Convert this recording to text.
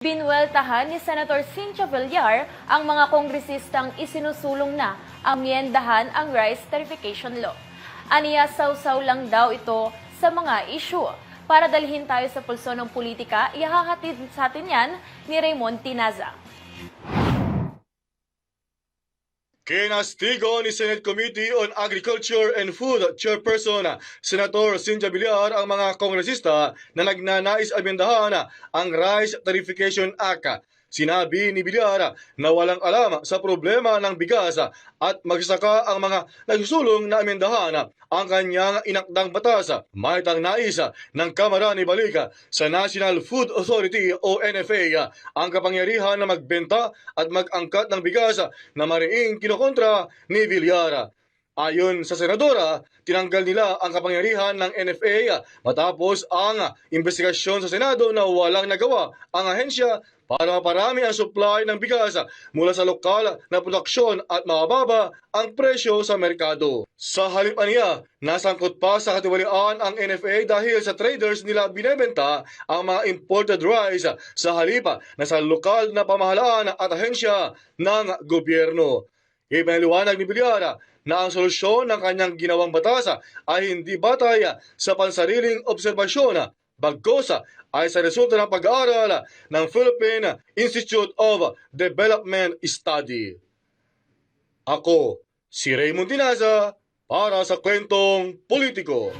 Binweltahan ni Senator Cynthia Villar ang mga kongresistang isinusulong na amyendahan ang rice tarification law. Aniya sausaw lang daw ito sa mga issue. Para dalhin tayo sa pulso ng politika, ihahatid sa atin yan ni Raymond Tinaza. Kinastigo ni Senate Committee on Agriculture and Food Chairperson Senator Cynthia Villar ang mga kongresista na nagnanais amendahan ang Rice Tarification Act. Sinabi ni Villar na walang alam sa problema ng bigas at magsaka ang mga nagsusulong na amendahan ang kanyang inakdang batas. May nais ng Kamara ni Balika sa National Food Authority o NFA ang kapangyarihan na magbenta at mag-angkat ng bigas na mariing kinokontra ni Villar. Ayon sa senadora, tinanggal nila ang kapangyarihan ng NFA matapos ang investigasyon sa Senado na walang nagawa ang ahensya para maparami ang supply ng bigas mula sa lokal na produksyon at mababa ang presyo sa merkado. Sa halip niya, nasangkot pa sa katiwalian ang NFA dahil sa traders nila binebenta ang mga imported rice sa halipa na sa lokal na pamahalaan at ahensya ng gobyerno. Ipinaliwanag ni Bilyara na ang solusyon ng kanyang ginawang batas ay hindi batay sa pansariling obserbasyon, bagkos ay sa resulta ng pag-aaral ng Philippine Institute of Development Study. Ako, si Raymond Tinaza, para sa kwentong politiko.